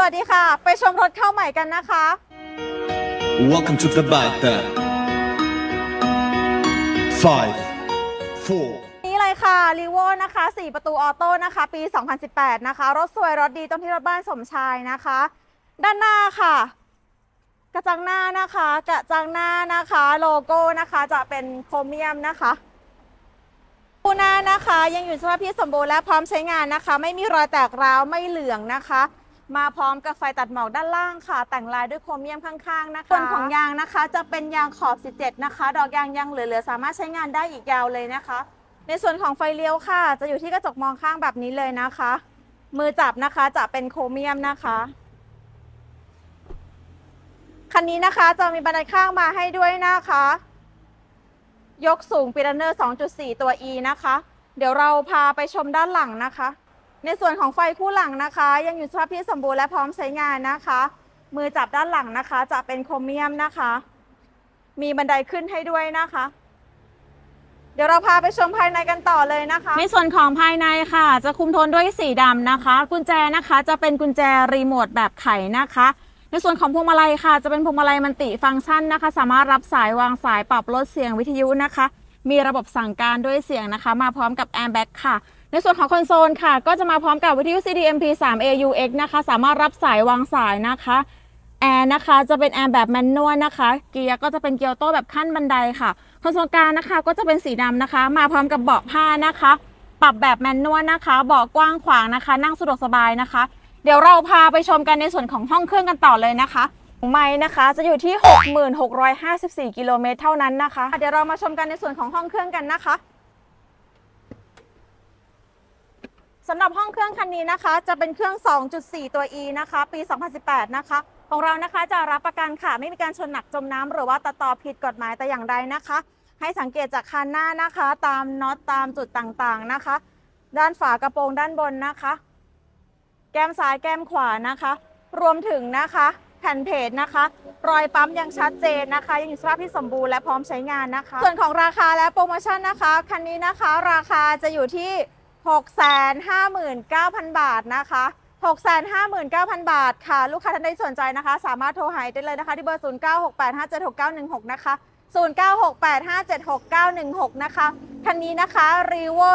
สวัสดีค่ะ ไปชมรถเข้าใหม่กันนะคะ Welcome to the Bata. Five, four, นี่เลยค่ะรีโวนะคะ 4 ประตูออโต้นะคะ ปี 2018 นะคะ รถสวยรถดีต้องที่รถบ้านสมชายนะคะ ด้านหน้าค่ะ กระจังหน้านะคะ กระจังหน้านะคะ โลโก้นะคะจะเป็นโครเมียมนะคะปูหน้านะคะยังอยู่ในสภาพที่สมบูรณ์และพร้อมใช้งานนะคะ ไม่มีรอยแตกร้าวไม่เหลืองนะคะ มาพร้อมกับไฟตัดหมอกด้านล่างค่ะ แต่งลายด้วยโครเมียมข้างๆนะคะส่วนของยางนะคะ จะเป็นยางขอบ 17 นะคะ ดอกยางยังเหลือๆสามารถใช้งานได้อีกยาวเลยนะคะ ในส่วนของไฟเลี้ยวค่ะ จะอยู่ที่กระจกมองข้างแบบนี้เลยนะคะ มือจับนะคะจะเป็นโครเมียมนะคะคันนี้นะคะจะมีบันไดข้างมาให้ด้วยนะคะ ยกสูงปีดันเนอร์ 2.4 ตัว E นะคะ เดี๋ยวเราพาไปชมด้านหลังนะคะ ในส่วนของไฟคู่หลังนะคะ ยังอยู่สภาพที่สมบูรณ์และพร้อมใช้งานนะคะ มือจับด้านหลังนะคะ จะเป็นโครเมียมนะคะ มีบันไดขึ้นให้ด้วยนะคะ เดี๋ยวเราพาไปชมภายในกันต่อเลยนะคะ ในส่วนของภายในค่ะ จะคุมโทนด้วยสีดำนะคะ กุญแจนะคะ จะเป็นกุญแจรีโมทแบบไขนะคะ ในส่วนของพวงมาลัยค่ะ จะเป็นพวงมาลัยมันติฟังก์ชันนะคะ สามารถรับสายวางสายปรับลดเสียงวิทยุนะคะ มีระบบสั่งการด้วยเสียงนะคะ มาพร้อมกับแอร์แบ็กค่ะ ในส่วนของคอนโซลค่ะ ก็จะมาพร้อมกับวิทยุ CD MP3 AUX นะคะ สามารถรับสายวางสายนะคะแอร์นะคะจะเป็นแอร์แบบแมนนวลนะคะ เกียร์ก็จะเป็นเกียร์โต้แบบขั้นบันไดค่ะคอนโซลกลางนะคะ ก็จะเป็นสีดำนะคะ มาพร้อมกับเบาะผ้านะคะ ปรับแบบแมนนวลนะคะเบาะกว้างขวางนะคะ นั่งสะดวกสบายนะคะ เดี๋ยวเราพาไปชมกันในส่วนของห้องเครื่องกันต่อเลยนะคะไม้นะคะจะอยู่ที่ 6654 กิโลเมตรเท่านั้นนะคะ เดี๋ยวเรามาชมกันในส่วนของห้องเครื่องกันนะคะ สำหรับห้องเครื่องคันนี้นะคะ จะเป็นเครื่อง 2.4 ตัว E นะคะ ปี 2018 นะคะ ของเรานะคะจะรับประกันค่ะ ไม่มีการชนหนักจมน้ำหรือว่าตัดต่อผิดกฎหมายแต่อย่างใดนะคะ ให้สังเกตจากคันหน้านะคะ ตามน็อตตามจุดต่างๆนะคะ ด้านฝากระโปรงด้านบนนะคะ แก้มซ้ายแก้มขวานะคะ รวมถึงนะคะแผ่นเพจนะคะ รอยปั๊มยังชัดเจนนะคะ ยังอยู่สภาพที่สมบูรณ์และพร้อมใช้งานนะคะ ส่วนของราคาและโปรโมชั่นนะคะ คันนี้นะคะ ราคาจะอยู่ที่ 659,000 บาทนะคะ659,000 บาทค่ะ ลูกค้าท่านใดสนใจนะคะ สามารถโทรหาได้เลยนะคะ ที่เบอร์ 0968576916 นะคะ 0968576916 นะคะ คันนี้นะคะ r e v o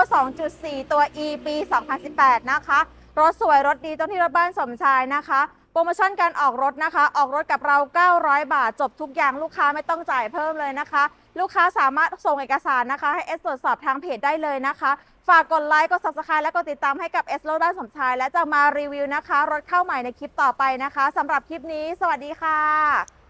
2.4 ตัว E ปี 2018 นะคะ รถสวยรถดีต้องที่รถบ้านสมชายนะคะ โปรโมชั่นการออกรถนะคะ ออกรถกับเรา 900 บาท จบทุกอย่างลูกค้าไม่ต้องจ่ายเพิ่มเลยนะคะ ลูกค้าสามารถส่งเอกสารนะคะ ให้เอสตรวจสอบทางเพจได้เลยนะคะ ฝากกดไลค์กด subscribe และกดติดตามให้กับเอสโลด้านสมชาย และจะมารีวิวนะคะ รถเข้าใหม่ในคลิปต่อไปนะคะสำหรับคลิปนี้ สวัสดีค่ะ